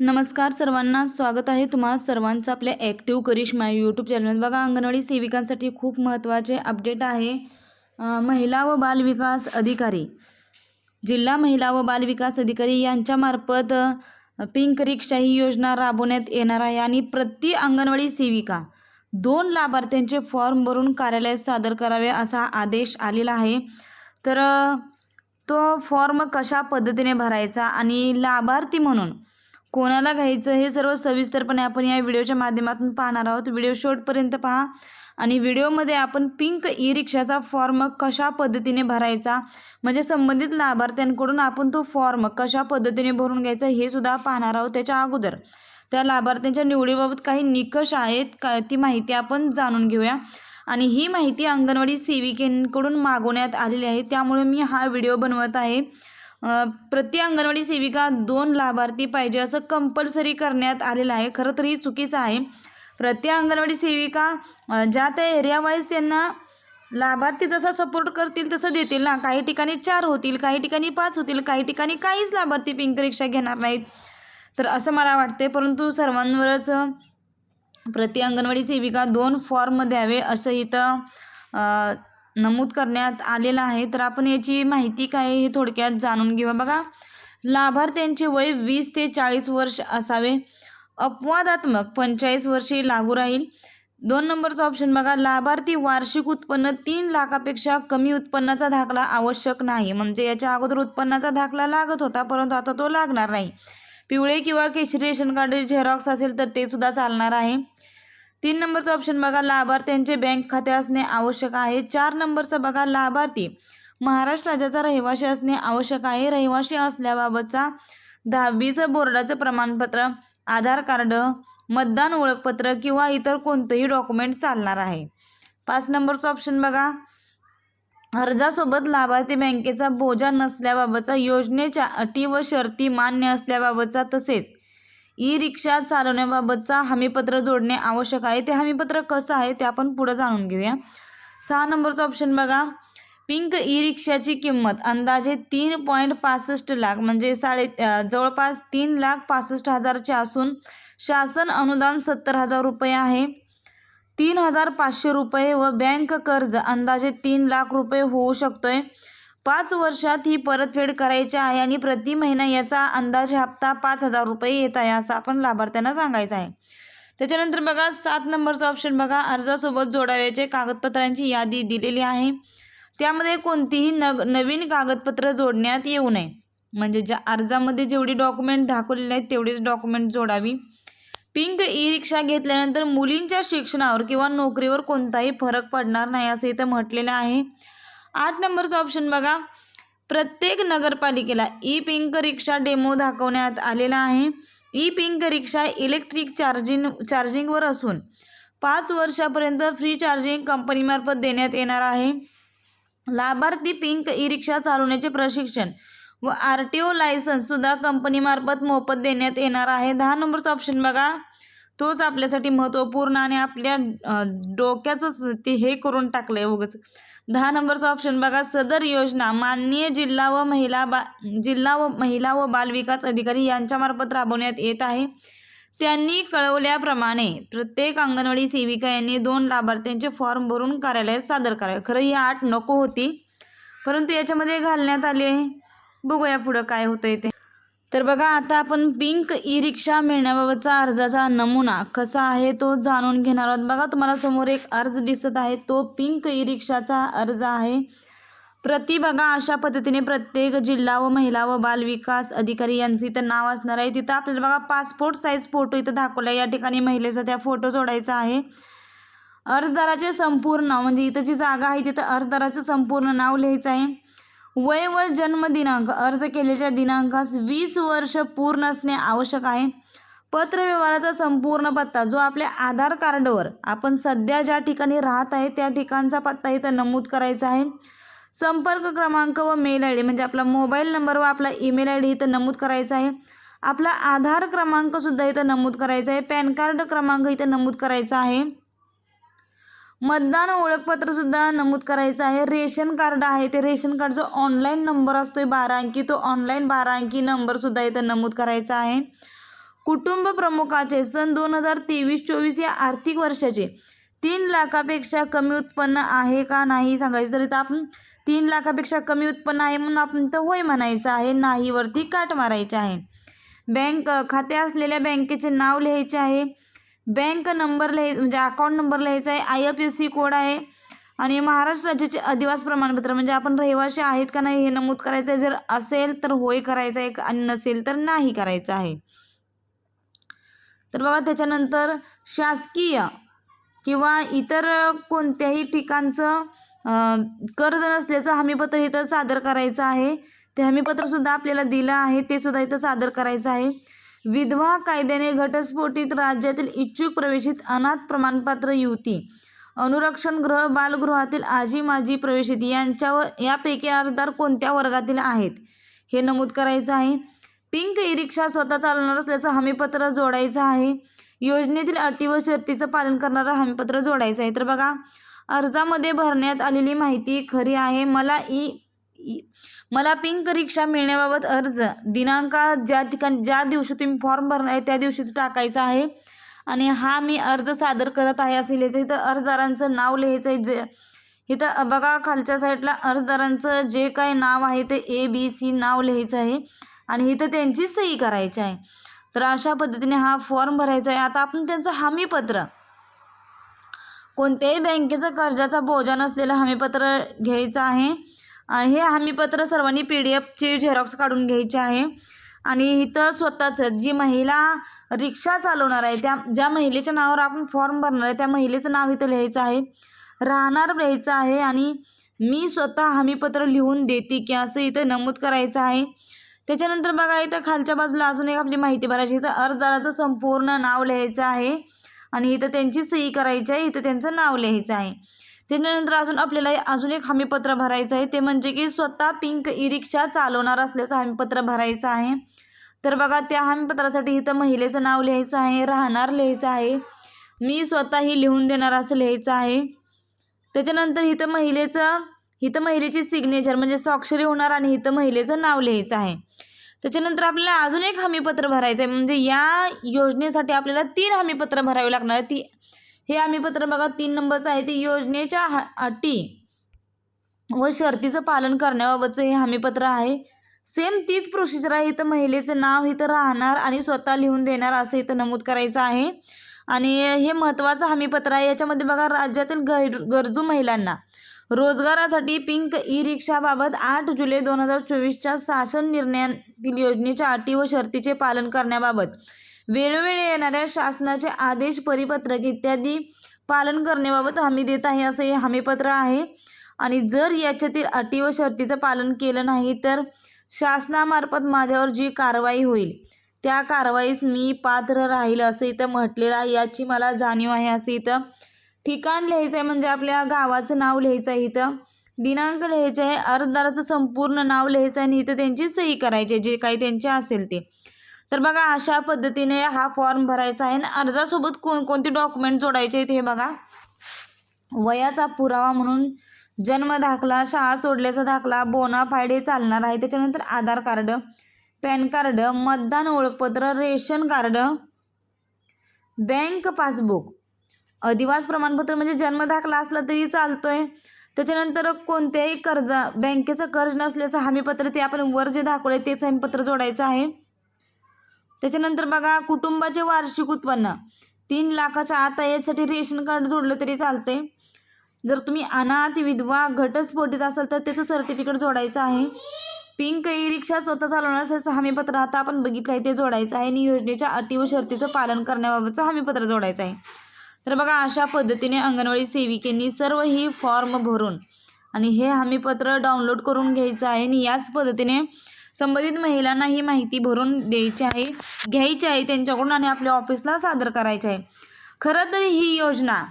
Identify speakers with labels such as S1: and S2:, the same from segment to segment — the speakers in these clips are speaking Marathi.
S1: नमस्कार सर्वांना स्वागत आहे तुम्हा सर्वांचं आपल्या ॲक्टिव्ह करिश्मा यूट्यूब चॅनल बघा अंगणवाडी सेविकांसाठी खूप महत्त्वाचे अपडेट आहे. महिला व बालविकास अधिकारी. जिल्हा महिला व बालविकास अधिकारी यांच्यामार्फत पिंक रिक्षा ही योजना राबवण्यात येणार आहे आणि प्रति अंगणवाडी सेविका दोन लाभार्थ्यांचे फॉर्म भरून कार्यालयात सादर करावे असा आदेश आलेला आहे. तर तो फॉर्म कशा पद्धतीने भरायचा आणि लाभार्थी म्हणून कोणाला घ्यायचं हे सर्व सविस्तरपणे आपण या व्हिडिओच्या माध्यमातून पाहणार आहोत. व्हिडिओ शॉर्टपर्यंत पहा. आणि व्हिडिओमध्ये आपण पिंक ई रिक्षाचा फॉर्म कशा पद्धतीने भरायचा म्हणजे संबंधित लाभार्थ्यांकडून आपण तो फॉर्म कशा पद्धतीने भरून घ्यायचा हे सुद्धा पाहणार आहोत त्याच्या अगोदर. त्या लाभार्थ्यांच्या निवडीबाबत काही निकष आहेत का ती माहिती आपण जाणून घेऊया. आणि ही माहिती अंगणवाडी सेविकेंकडून मागवण्यात आलेली आहे त्यामुळे मी हा व्हिडिओ बनवत आहे. प्रति अंगणवाडी सेविका दोन लाभार्थी पाहिजे असं कंपल्सरी करण्यात आलेलं आहे. खरं तर ही चुकीचं आहे. प्रति अंगणवाडी सेविका ज्या त्या एरियावाईज त्यांना लाभार्थी जसा सपोर्ट करतील तसं देतील ना. काही ठिकाणी चार होतील काही ठिकाणी पाच होतील काही ठिकाणी काहीच लाभार्थी पिंक रिक्षा घेणार नाहीत. तर असं मला वाटते परंतु सर्वांवरच प्रति अंगणवाडी सेविका दोन फॉर्म द्यावे असं इथं नमूद करण्यात आलेला आहे. तर आपण याची माहिती काय हे थोडक्यात जाणून घेऊया. बघा लाभार्थ्यांचे वय वीस ते चाळीस वर्ष असावे. अपवादात्मक पंचेचाळीस वर्षे लागू राहील. दोन नंबरचा ऑप्शन बघा लाभार्थी वार्षिक उत्पन्न तीन लाखापेक्षा कमी उत्पन्नाचा दाखला आवश्यक नाही. म्हणजे याच्या अगोदर उत्पन्नाचा दाखला लागत होता परंतु आता तो लागणार नाही. पिवळे किंवा केशरी रेशन कार्ड झेरॉक्स असेल तर ते सुद्धा चालणार आहे. तीन नंबरचा ऑप्शन बघा लाभार्थ्यांचे बँक खाते असणे आवश्यक आहे. चार नंबरचा बघा लाभार्थी. महाराष्ट्र राज्याचा रहिवासी असणे आवश्यक आहे. रहिवाशी असल्याबाबतचा दहावीचं बोर्डाचं प्रमाणपत्र आधार कार्ड मतदान ओळखपत्र किंवा इतर कोणतंही डॉक्युमेंट चालणार आहे. पाच नंबरचा ऑप्शन बघा. अर्जासोबत लाभार्थी बँकेचा बोजा नसल्याबाबतचा योजनेच्या अटी व शर्ती मान्य असल्याबाबतचा तसेच ई रिक्षा चालवण्याबाबतचा हमीपत्र जोडणे आवश्यक आहे. ते हमीपत्र कसं आहे ते आपण पुढं जाणून घेऊया. सहा नंबरचा ऑप्शन बघा. पिंक ई रिक्षाची किंमत अंदाजे तीन पॉईंट पासष्ट लाख म्हणजे साडे जवळपास तीन लाख पासष्ट हजारचे असून शासन अनुदान सत्तर हजार रुपये आहे. तीन हजार पाचशे रुपये व बँक कर्ज अंदाजे तीन लाख रुपये होऊ शकतोय. पाच वर्षात ही परतफेड करायची आहे आणि प्रति महिना याचा अंदाजे हप्ता पाच हजार रुपये येत आहे असं आपण लाभार्थ्यांना सांगायचं आहे. त्याच्यानंतर बघा सात नंबरचा ऑप्शन बघा. अर्जासोबत जोडाव्याचे कागदपत्रांची यादी दिलेली आहे. त्यामध्ये कोणतीही नग नवीन कागदपत्र जोडण्यात येऊ नये. म्हणजे ज्या अर्जामध्ये जेवढी डॉक्युमेंट दाखवलेली आहेत तेवढीच डॉक्युमेंट जोडावी. पिंक ई रिक्षा घेतल्यानंतर मुलींच्या शिक्षणावर किंवा नोकरीवर कोणताही फरक पडणार नाही असं इथं म्हटलेलं आहे. आठ नंबरचा ऑप्शन बघा. प्रत्येक नगरपालिकेला ई पिंक रिक्षा डेमो दाखवण्यात आलेला आहे. E pink rickshaw electric charging चार्जिंगवर असून पाच वर्षापर्यंत फ्री चार्जिंग कंपनीमार्फत देण्यात येणार आहे. लाभार्थी पिंक ई रिक्षा चालवण्याचे प्रशिक्षण व आर टी ओ लायसन्ससुद्धा कंपनीमार्फत मोफत देण्यात येणार आहे. दहा नंबरचा ऑप्शन बघा. तोच आपल्यासाठी महत्त्वपूर्ण आणि आपल्या डोक्याचंच ते हे करून टाकलं आहे उगच. दहा नंबरचा ऑप्शन बघा सदर योजना माननीय जिल्हा व महिला बा जिल्हा व महिला व बालविकास अधिकारी यांच्यामार्फत राबवण्यात येत आहे. त्यांनी कळवल्याप्रमाणे प्रत्येक अंगणवाडी सेविका यांनी दोन लाभार्थ्यांचे फॉर्म भरून कार्यालयात सादर करावे. खरं ही आठ नको होती परंतु याच्यामध्ये घालण्यात आली आहे. बघूया पुढं काय होतं ते. तर बघा आता आपण पिंक ई रिक्षा मिळण्याबाबतचा अर्जाचा नमुना कसा आहे तो जाणून घेणार आहोत. बघा तुम्हाला समोर एक अर्ज दिसत आहे. तो पिंक ई रिक्षाचा अर्ज आहे. प्रति बघा अशा पद्धतीने प्रत्येक जिल्हा व महिला व बाल विकास अधिकारी यांचं इथं नाव असणार आहे. तिथं आपल्याला बघा पासपोर्ट साईज फोटो इथं दाखवला आहे. या ठिकाणी महिलेचा त्या फोटो जोडायचा आहे. अर्जदाराचे संपूर्ण म्हणजे इथं जी जागा आहे तिथं अर्जदाराचं संपूर्ण नाव लिहायचं आहे. वय व जन्मदिनांक अर्ज केलेल्या दिनांकास वीस वर्ष पूर्ण असणे आवश्यक आहे. पत्रव्यवहाराचा संपूर्ण पत्ता जो आपल्या आधार कार्डवर आपण सध्या ज्या ठिकाणी राहत आहे त्या ठिकाणचा पत्ता इथं नमूद करायचा आहे. संपर्क क्रमांक व मेल आय डी म्हणजे आपला मोबाईल नंबर व आपला ईमेल आय डी इथं नमूद करायचा आहे. आपला आधार क्रमांकसुद्धा इथं नमूद करायचा आहे. पॅन कार्ड क्रमांक इथं नमूद करायचा आहे. मतदान ओळखपत्र सुद्धा नमूद करायचं आहे. रेशन कार्ड आहे ते रेशन कार्डचा ऑनलाईन नंबर असतोय बारा अंकी तो ऑनलाईन बारा अंकी नंबर सुद्धा इथं नमूद करायचा आहे. कुटुंब प्रमुखाचे सन दोन हजार तेवीस चोवीस या आर्थिक वर्षाचे तीन लाखापेक्षा कमी उत्पन्न आहे का नाही सांगायचं तर इथं आपण तीन लाखापेक्षा कमी उत्पन्न आहे म्हणून आपण तर होय म्हणायचं आहे. नाहीवरती काट मारायचे आहे. बँक खाते असलेल्या बँकेचे नाव लिहायचे आहे. बँक नंबर लिहाय म्हणजे अकाउंट नंबर लिहायचा आहे I F S C code आहे आणि महाराष्ट्र राज्याचे अधिवास प्रमाणपत्र म्हणजे आपण रहिवासी आहेत का नाही हे नमूद करायचं आहे. जर असेल तर होय करायचं आहे आणि नसेल तर नाही करायचं आहे. तर बघा त्याच्यानंतर शासकीय किंवा इतर कोणत्याही ठिकाणचं कर्ज नसल्याचं हमीपत्र इथं सादर करायचं आहे ते हमीपत्रसुद्धा आपल्याला दिलं आहे ते सुद्धा इथं सादर करायचं आहे. विधवा कायद्याने घटस्फोटित राज्यातील इच्छुक प्रवेशित अनाथ प्रमाणपत्र युवती. अनुरक्षण गृह बालगृहातील आजी माजी प्रवेशित यांच्यावर यापैकी अर्जदार कोणत्या वर्गातील आहेत? हे नमूद करायचं आहे. पिंक ई रिक्षा स्वतः चालवणार असल्याचं हमीपत्र जोडायचं आहे. योजनेतील अटी व शर्तीचं पालन करणारं हमीपत्र जोडायचं आहे. तर बघा अर्जामध्ये भरण्यात आलेली माहिती खरी आहे. मला ई- मला पिंक रिक्षा मिळण्याबाबत अर्ज. दिनांक ज्या ठिकाणी ज्या दिवशी तुम्ही फॉर्म भरणार आहे त्या दिवशीच टाकायचा आहे. आणि हा मी अर्ज सादर करत आहे असं लिहायचं इथं अर्जदारांचं नाव लिहायचं आहे. जे इथं बघा खालच्या साईडला अर्जदारांचं जे काय नाव आहे ते ए बी सी नाव लिहायचं आहे. आणि इथं त्यांची सही करायची आहे. तर अशा पद्धतीने हा फॉर्म भरायचा आहे. आता आपण त्यांचं हमीपत्र कोणत्याही बँकेचं कर्जाचा बोजा नसलेलं हमीपत्र घ्यायचं आहे. हे हमीपत्र सर्वांनी पी डी एफची झेरॉक्स काढून घ्यायची आहे. आणि इथं स्वतःचं जी महिला रिक्षा चालवणार आहे त्या ज्या महिलेच्या नावावर आपण फॉर्म भरणार आहे त्या महिलेचं नाव इथं लिहायचं आहे. राहणार लिहायचं आहे आणि मी स्वतः हमीपत्र लिहून देते की असं इथं नमूद करायचं आहे. त्याच्यानंतर बघा इथं खालच्या बाजूला अजून एक आपली माहिती भरायची इथं अर्जदाराचं संपूर्ण नाव लिहायचं आहे. आणि इथं त्यांची सही करायची आहे. इथं त्यांचं नाव लिहायचं आहे. त्याच्यानंतर अजून आपल्याला अजून एक हमीपत्र भरायचं आहे. ते म्हणजे की स्वतः पिंक ई रिक्षा चालवणार असल्याचं हमीपत्र भरायचं आहे. तर बघा त्या हमीपत्रासाठी इथं महिलेचं नाव लिहायचं आहे राहणार लिहायचं आहे. मी स्वतःही लिहून देणार असं लिहायचं आहे. त्याच्यानंतर इथं महिलेचं इथं महिलेची सिग्नेचर म्हणजे स्वाक्षरी होणार आणि इथं महिलेचं नाव लिहायचं आहे. त्याच्यानंतर आपल्याला अजून एक हमीपत्र भरायचं आहे. म्हणजे या योजनेसाठी आपल्याला तीन हमीपत्र भरावी लागणार ती हे हमीपत्र बघा तीन नंबरचं आहे ते योजनेच्या अटी व शर्तीचं पालन करण्याबाबतचं हे हमीपत्र आहे. सेम तीच प्रोसिजर आहे. इथं महिलेचं नाव इथं राहणार आणि स्वतः लिहून देणार असं इथं नमूद करायचं आहे. आणि हे महत्त्वाचं हमीपत्र आहे. याच्यामध्ये बघा राज्यातील गर गरजू महिलांना रोजगारासाठी पिंक ई रिक्षाबाबत आठ जुलै दोन हजार चोवीसच्या शासन निर्णयातील योजनेच्या अटी व शर्तीचे पालन करण्याबाबत वेळोवेळी येणाऱ्या शासनाचे आदेश परिपत्रक इत्यादी पालन करण्याबाबत हमी देत आहे असं हे हमीपत्र आहे. आणि जर याच्यातील अटी व शर्तीचं पालन केलं नाही तर शासनामार्फत माझ्यावर जी कारवाई होईल त्या कारवाईस मी पात्र राहील असं इथं म्हटलेलं आहे. याची मला जाणीव आहे असं इथं ठिकाण लिहायचं आहे म्हणजे आपल्या गावाचं नाव लिहायचं आहे इथं. दिनांक लिहायचे आहे अर्जदाराचं संपूर्ण नाव लिहायचं आहे आणि इथं त्यांची सही करायची आहे जे काही त्यांचे असेल ते. तर बघा अशा पद्धतीने हा फॉर्म भरायचा आहे आणि अर्जासोबत कोण कोणते डॉक्युमेंट जोडायचे आहेत हे बघा. वयाचा पुरावा म्हणून जन्म दाखला शाळा सोडल्याचा दाखला बोना हे चालणार आहे. त्याच्यानंतर आधार कार्ड पॅन कार्ड मतदान ओळखपत्र रेशन कार्ड बँक पासबुक. अधिवास प्रमाणपत्र म्हणजे जन्म दाखला असला तरी चालतोय. त्याच्यानंतर कोणत्याही कर्ज बँकेचं कर्ज नसल्याचं हमीपत्र ते आपण वर जे दाखवलं तेच हमीपत्र जोडायचं आहे. त्याच्यानंतर बघा कुटुंबाचे वार्षिक उत्पन्न. तीन लाखाच्या आत आहे यासाठी रेशन कार्ड जोडलं तरी चालते जर तुम्ही अनाथ विधवा घटस्फोटीत असाल तर त्याचं सर्टिफिकेट जोडायचं आहे. पिंक ई रिक्षा स्वतः चालवणार हमीपत्र आता आपण बघितलं आहे ते जोडायचं आहे आणि योजनेच्या अटी व शर्तीचं पालन करण्याबाबतचं हमीपत्र जोडायचं आहे. तर बघा अशा पद्धतीने अंगणवाडी सेविकेंनी सर्व ही फॉर्म भरून आणि हे हमीपत्र डाउनलोड करून घ्यायचं आहे आणि याच पद्धतीने संबंधित महिलांना ही माहिती भरून द्यायची आहे घ्यायची आहे त्यांच्याकडून आणि आपल्या ऑफिसला सादर करायची आहे. खरं तर ही योजना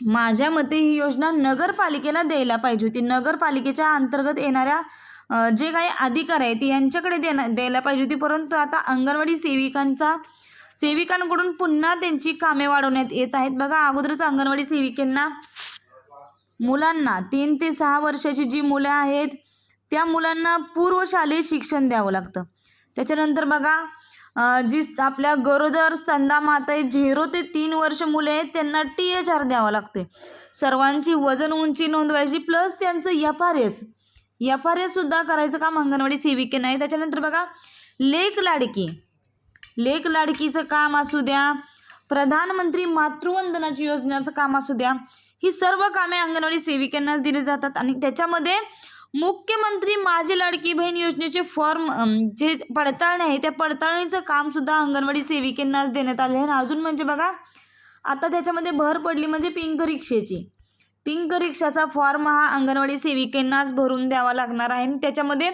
S1: माझ्या मते ही योजना नगरपालिकेला द्यायला पाहिजे होती. नगरपालिकेच्या अंतर्गत येणाऱ्या जे काही अधिकार आहेत यांच्याकडे देणं द्यायला पाहिजे होती. परंतु आता अंगणवाडी सेविकांचा सेविकांकडून पुन्हा त्यांची कामे वाढवण्यात येत आहेत. बघा अगोदरच अंगणवाडी सेविकांना मुलांना तीन ते सहा वर्षाची जी मुलं आहेत त्या मुलांना पूर्वशालेय शिक्षण द्यावं लागतं. त्याच्यानंतर बघा जी आपल्या गरोदर स्तंदा माता आहे झिरो ते तीन वर्ष मुले आहेत त्यांना टी एच आर द्यावं लागते सर्वांची वजन उंची नोंदवायची प्लस त्यांचं F R S F R एससुद्धा करायचं काम अंगणवाडी सेविकेनं आहे. त्याच्यानंतर बघा लेक लाडकी. लेक लाडकीचं काम असू द्या प्रधानमंत्री मातृवंदनाची योजनेचं काम असू द्या ही सर्व कामे अंगणवाडी सेविकांना दिली जातात. आणि त्याच्यामध्ये मुख्यमंत्री माझी लाडकी बहीण योजनेचे फॉर्म जे पडताळणी आहे त्या पडताळणीचं कामसुद्धा अंगणवाडी सेविकेंनाच देण्यात आले आहे. आणि अजून म्हणजे बघा आता त्याच्यामध्ये भर पडली म्हणजे पिंक रिक्षेची. पिंक रिक्षाचा फॉर्म हा अंगणवाडी सेविकांनाच भरून द्यावा लागणार आहे. आणि त्याच्यामध्ये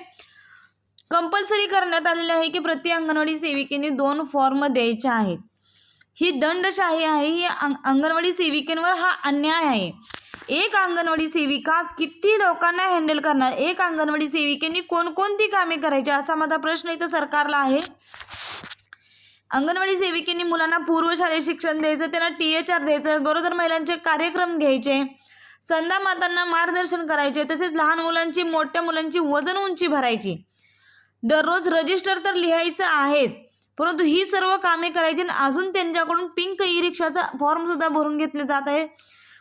S1: कंपल्सरी करण्यात आलेले आहे की प्रति अंगणवाडी सेविकेने दोन फॉर्म द्यायचे आहेत. ही दंडशाही आहे ही अंग अंगणवाडी सेविकेंवर हा अन्याय आहे. एक अंगणवाडी सेविका किती लोकांना हँडल करणार? एक अंगणवाडी सेविकेने कोणकोणती कामे करायची? असा माझा प्रश्न इथं सरकारला आहे. अंगणवाडी सेविकेने मुलांना पूर्वशालेय शिक्षण द्यायचं त्यांना टी एच आर द्यायचं गरोदर महिलांचे कार्यक्रम घ्यायचे संधा मातांना मार्गदर्शन करायचे तसेच लहान मुलांची मोठ्या मुलांची वजन उंची भरायची. दररोज रजिस्टर तर लिहायचं आहेच परंतु ही सर्व कामे करायची आणि अजून त्यांच्याकडून पिंक ई रिक्षाचा फॉर्म सुद्धा भरून घेतले जात आहे.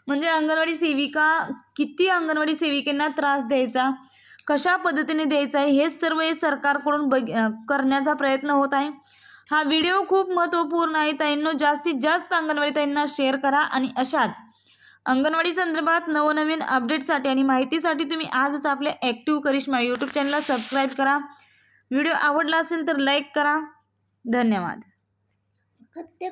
S1: म्हणजे अंगणवाडी सेविका किती अंगणवाडी सेविकांना त्रास द्यायचा? कशा पद्धतीने द्यायचा आहे? हे सर्व हे सरकारकडून बघ करण्याचा प्रयत्न होत आहे. हा व्हिडिओ खूप महत्त्वपूर्ण आहे. ताईंनो जास्तीत जास्त अंगणवाडी ताईंना शेअर करा आणि अशाच अंगणवाडी संदर्भात नवनवीन अपडेटसाठी आणि माहितीसाठी तुम्ही आजच आपल्या ॲक्टिव्ह करिश्मा यूट्यूब चॅनलला सबस्क्राईब करा. व्हिडिओ आवडला असेल तर लाईक करा. धन्यवाद.